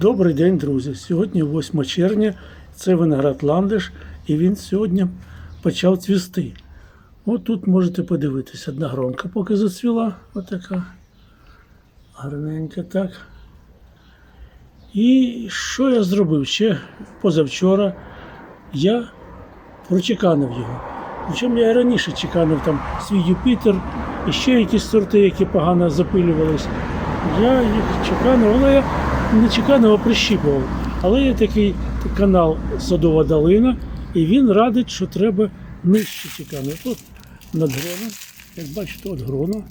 Добрий день, друзі. Сьогодні 8 червня, це виноград ландиш, і він сьогодні почав цвісти. От тут можете подивитися, одна гронка поки зацвіла, отака гарненька так. І що я зробив? Ще позавчора я прочеканив його. Причому я і раніше чеканив там свій Юпітер і ще якісь сорти, які погано запилювались. Я їх чеканив, але я не чеканив, а прищіпував. Але є такий канал Садова долина, і він радить, що треба нижче чеканити. От над гроном, як бачите, от грона.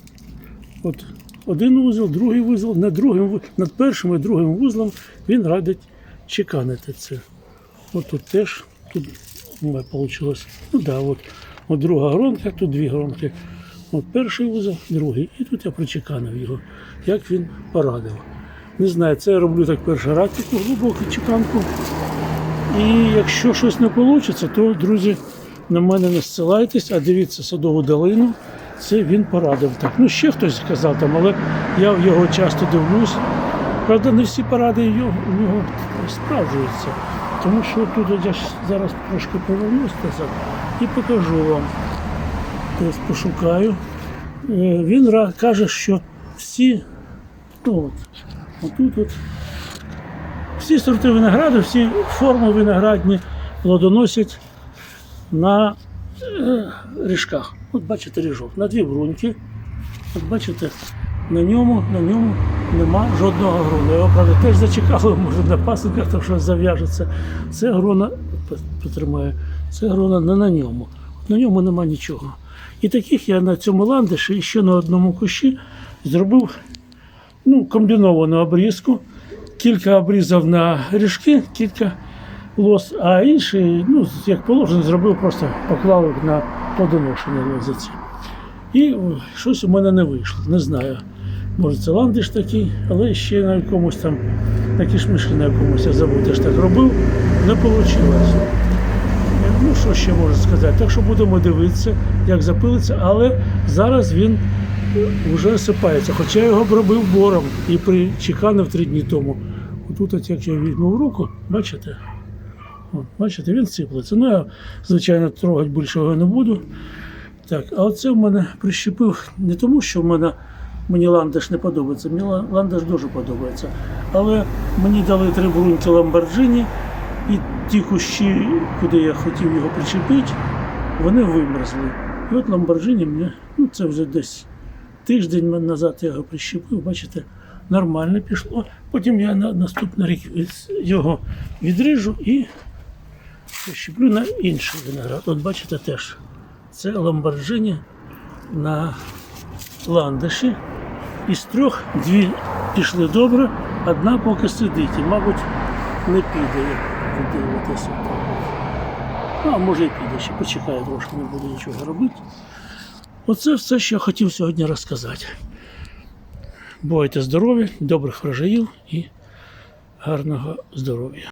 От один вузол, другий вузол, над, другим, над першим і другим вузлом він радить чеканити це. От тут теж, тут вийшло. Ну да, от, от друга гронка, тут дві гронки. От перший вузол, другий. І тут я прочеканив його, як він порадив. Не знаю, це я роблю так перший раз, таку глибоку чеканку. І якщо щось не вийде, то, друзі, на мене не зсилайтесь, а дивіться садову долину. Це він порадив так. Ну, ще хтось сказав там, але я в його часто дивлюсь. Правда, не всі поради його, у нього справджуються. Тому що тут я зараз трошки повернусь назад і покажу вам. Тобто пошукаю. Е, Він каже, що всі, ну от, отут от, всі сорти винограду, всі форми виноградні плодоносять на е, ріжках. От бачите ріжок, на дві бруньки. От бачите, на ньому, на ньому нема жодного грону. Його, правда, теж зачекали, може на пасинках, так що зав'яжеться. Це грона, п- потримаю, це грона не на ньому. На ньому нема нічого. І таких я на цьому ландиші ще на одному кущі зробив ну, комбіновану обрізку. Кілька обрізав на ріжки, кілька лос, а інші, ну, як положено, зробив, просто поклав їх на плодоношення лозиці. І щось у мене не вийшло. Не знаю. Може це ландиш такий, але ще на якомусь там, на кишмиші на якомусь я забув, теж так робив, не вийшло. Ще можу сказати? Так що будемо дивитися, як запилиться, але зараз він вже осипається. Хоча я його обробив бором і причеканив три дні тому. Отут, от як я візьму руку, бачите? Бачите, він сиплеться. Ну, я, звичайно, трогати більше його не буду. Так, а оце в мене прищепив не тому, що в мене мені ландиш не подобається. Мені ла- ландиш дуже подобається. Але мені дали три бруньки ламборджині, і ті кущі, куди я хотів його причепити, вони вимерзли. І от ламборджині мені, ну це вже десь тиждень назад я його прищепив, бачите, нормально пішло. Потім я на наступний рік його відріжу і прищеплю на інший виноград. От бачите теж. Це ламборджині на ландиші. Із трьох дві пішли добре, одна поки сидить і, мабуть, не піде, дивитеся. Ну, а може і піде, ще почекаю трошки, не буде нічого робити. Оце все, що я хотів сьогодні розказати. Бувайте здорові, добрих врожаїв і гарного здоров'я.